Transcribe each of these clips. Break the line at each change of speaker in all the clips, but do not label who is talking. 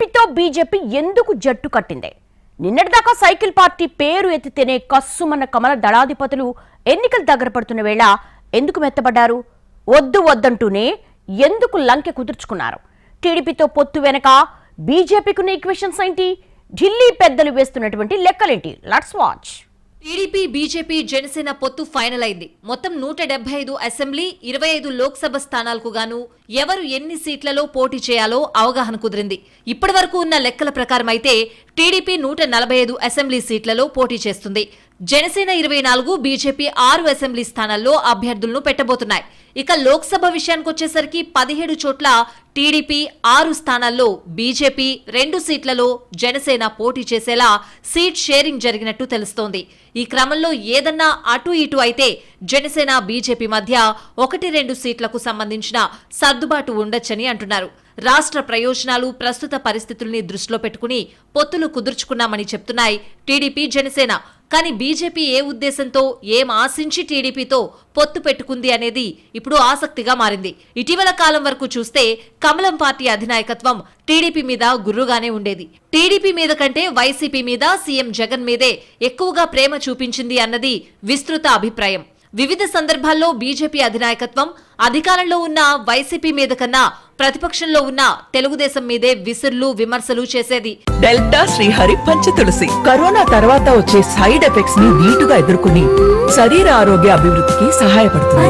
టీడీపీతో బీజేపీ ఎందుకు జట్టు కట్టింది? నిన్నటిదాకా సైకిల్ పార్టీ పేరు ఎత్తితేనే కస్సుమన్న కమల దళాధిపతులు ఎన్నికలు దగ్గర పడుతున్న వేళ ఎందుకు మెత్తబడ్డారు? వద్దు వద్దంటూనే ఎందుకు లంకె కుదుర్చుకున్నారు? టీడీపీతో పొత్తు వెనక బీజేపీకున్న ఈక్వేషన్స్ ఏంటి? ఢిల్లీ పెద్దలు వేస్తున్నటువంటి లెక్కలేంటి? Let's watch
TDP BJP Janasena పొత్తు ఫైనల్ అయింది మొత్తం నూట డెబ్బై ఐదు అసెంబ్లీ ఇరవై ఐదు లోక్సభ స్థానాలకు గాను ఎవరు ఎన్ని సీట్లలో పోటీ చేయాలో అవగాహన కుదిరింది. ఇప్పటి వరకు ఉన్న లెక్కల ప్రకారం అయితే టీడీపీ నూట నలభై ఐదు అసెంబ్లీ సీట్లలో పోటీ చేస్తుంది. జనసేన ఇరవై నాలుగు బీజేపీ ఆరు అసెంబ్లీ స్థానాల్లో అభ్యర్థులను పెట్టబోతున్నాయి. ఇక లోక్సభ విషయానికి వచ్చేసరికి పదిహేడు చోట్ల టీడీపీ ఆరు స్థానాల్లో బీజేపీ రెండు సీట్లలో జనసేన పోటీ చేసేలా సీట్ షేరింగ్ జరిగినట్టు తెలుస్తోంది. ఈ క్రమంలో ఏదన్నా అటు ఇటు అయితే జనసేన బీజేపీ మధ్య ఒకటి రెండు సీట్లకు సంబంధించిన సర్దుబాటు ఉండొచ్చని అంటున్నారు. రాష్ట్ర ప్రయోజనాలు ప్రస్తుత పరిస్థితుల్ని దృష్టిలో పెట్టుకుని పొత్తులు కుదుర్చుకున్నామని చెప్తున్నాయి టీడీపీ జనసేన. కానీ బీజేపీ ఏ ఉద్దేశంతో ఏం ఆశించి టీడీపీతో పొత్తు పెట్టుకుంది అనేది ఇప్పుడు ఆసక్తిగా మారింది. ఇటీవల కాలం వరకు చూస్తే కమలం పార్టీ అధినాయకత్వం టీడీపీ మీద గుర్రుగానే ఉండేది. టీడీపీ మీద కంటే వైసీపీ మీద సీఎం జగన్ మీదే ఎక్కువగా ప్రేమ చూపించింది అన్నది విస్తృత అభిప్రాయం. వివిధ సందర్భాల్లో బీజేపీ అధినాయకత్వం అధికారంలో ఉన్న వైసీపీ మీద కన్నా ప్రతిపక్షంలో ఉన్న తెలుగుదేశం మీదే విసుర్లు విమర్శలు చేసేది.
డెల్టా శ్రీహరి పంచ తులసి. కరోనా తర్వాత వచ్చే సైడ్ ఎఫెక్ట్స్ని నీటుగా ఎదుర్కొని శరీర ఆరోగ్య అభివృద్ధికి సహాయపడుతుంది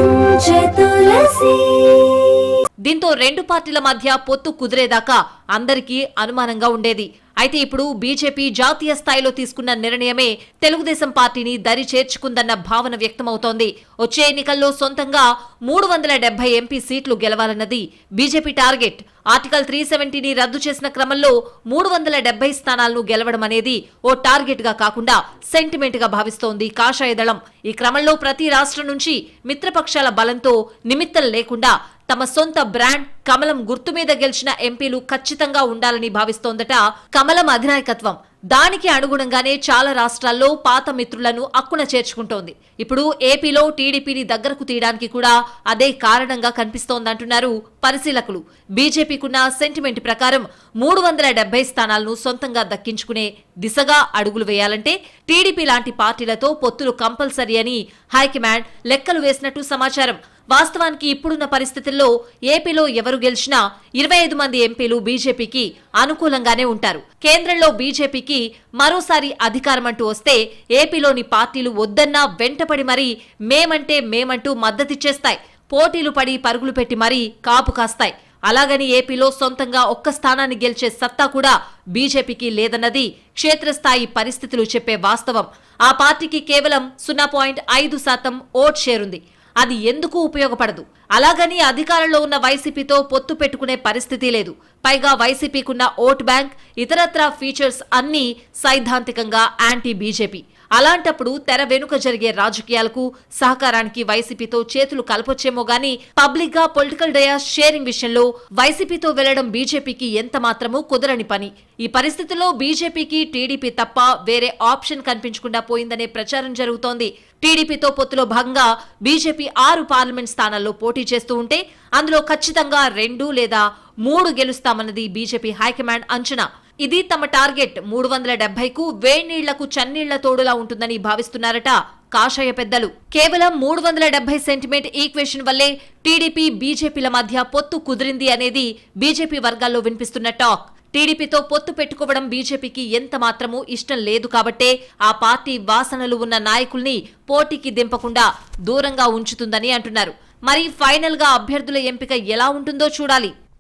దీంతో రెండు పార్టీల మధ్య పొత్తు కుదిరేదాకా అందరికీ అనుమానంగా ఉండేది. అయితే ఇప్పుడు బీజేపీ జాతీయ స్థాయిలో తీసుకున్న నిర్ణయమే తెలుగుదేశం పార్టీని దరి చేర్చుకుందన్న భావన వ్యక్తమవుతోంది. వచ్చే ఎన్నికల్లో సొంతంగా మూడు వందల డెబ్బై ఎంపీ సీట్లు గెలవాలన్నది బీజేపీ టార్గెట్. ఆర్టికల్ త్రీ సెవెంటీని రద్దు చేసిన క్రమంలో మూడు వందల డెబ్బై స్థానాలను గెలవడం అనేది ఓ టార్గెట్గా కాకుండా సెంటిమెంట్గా భావిస్తోంది కాషాయ దళం. ఈ క్రమంలో ప్రతి రాష్ట్రం నుంచి మిత్రపక్షాల బలంతో నిమిత్తం లేకుండా తమ సొంత బ్రాండ్ కమలం గుర్తు మీద గెలిచిన ఎంపీలు ఖచ్చితంగా ఉండాలని భావిస్తోందట కమలం అధినాయకత్వం. దానికి అనుగుణంగానే చాలా రాష్ట్రాల్లో పాత మిత్రులను అక్కున చేర్చుకుంటోంది. ఇప్పుడు ఏపీలో టీడీపీని దగ్గరకు తీయడానికి కూడా అదే కారణంగా కనిపిస్తోందంటున్నారు పరిశీలకులు. బీజేపీకున్న సెంటిమెంట్ ప్రకారం మూడు వందల డెబ్బై స్థానాలను సొంతంగా దక్కించుకునే దిశగా అడుగులు వేయాలంటే టీడీపీ లాంటి పార్టీలతో పొత్తులు కంపల్సరీ అని హైకమాండ్ లెక్కలు వేసినట్టు సమాచారం. వాస్తవానికి ఇప్పుడున్న పరిస్థితుల్లో ఏపీలో ఎవరు గెలిచినా ఇరవై ఐదు మంది ఎంపీలు బీజేపీకి అనుకూలంగానే ఉంటారు. కేంద్రంలో బీజేపీకి మరోసారి అధికారం అంటూ వస్తే ఏపీలోని పార్టీలు వద్దన్నా వెంటపడి మరీ మేమంటే మేమంటూ మద్దతిచ్చేస్తాయి. పోటీలు పడి పరుగులు పెట్టి మరీ కాపు కాస్తాయి. అలాగని ఏపీలో సొంతంగా ఒక్క స్థానాన్ని గెలిచే సత్తా కూడా బీజేపీకి లేదన్నది క్షేత్రస్థాయి పరిస్థితులు చెప్పే వాస్తవం. ఆ పార్టీకి కేవలం సున్నా పాయింట్ ఐదు శాతం ఓట్ షేర్ ఉంది అది ఎందుకు ఉపయోగపడదు? అలాగని అధికారంలో ఉన్న వైసీపీతో పొత్తు పెట్టుకునే పరిస్థితి లేదు. పైగా వైసీపీకున్న ఓట్ బ్యాంక్ ఇతరత్రా ఫీచర్స్ అన్నీ సైద్ధాంతికంగా యాంటీ బీజేపీ అలాంటప్పుడు తెర వెనుక జరిగే రాజకీయాలకు సహకారానికి వైసీపీతో చేతులు కలపొచ్చేమో గాని పబ్లిక్గా పొలిటికల్ డయాస్ షేరింగ్ విషయంలో వైసీపీతో వెళ్ళడం బీజేపీకి ఎంత మాత్రమూ కుదరని పని. ఈ పరిస్థితుల్లో బీజేపీకి టీడీపీ తప్ప వేరే ఆప్షన్ కనిపించకుండా పోయిందనే ప్రచారం జరుగుతోంది. టీడీపీతో పొత్తులో భాగంగా బీజేపీ ఆరు పార్లమెంట్ స్థానాల్లో పోటీ చేస్తూ ఉంటే అందులో ఖచ్చితంగా రెండు లేదా మూడు గెలుస్తామన్నది బీజేపీ హైకమాండ్ అంచనా. ఇది తమ టార్గెట్. మూడు వందల డెబ్బైకు వేణీళ్ళకు చన్నీళ్ళ తోడులా ఉంటుందని భావిస్తున్నారట కాషాయ పెద్దలు. కేవలం మూడు వందల డెబ్బై సెంటిమెంట్ ఈక్వేషన్ వల్లే టీడీపీ బీజేపీల మధ్య పొత్తు కుదిరింది అనేది బీజేపీ వర్గాల్లో వినిపిస్తున్న టాక్. టీడీపీతో పొత్తు పెట్టుకోవడం బీజేపీకి ఎంత మాత్రమూ ఇష్టం లేదు కాబట్టే ఆ పార్టీ వాసనలు ఉన్న నాయకుల్ని పోటీకి దింపకుండా దూరంగా ఉంచుతుందని అంటున్నారు. మరి ఫైనల్గా అభ్యర్థుల ఎంపిక ఎలా ఉంటుందో చూడాలి.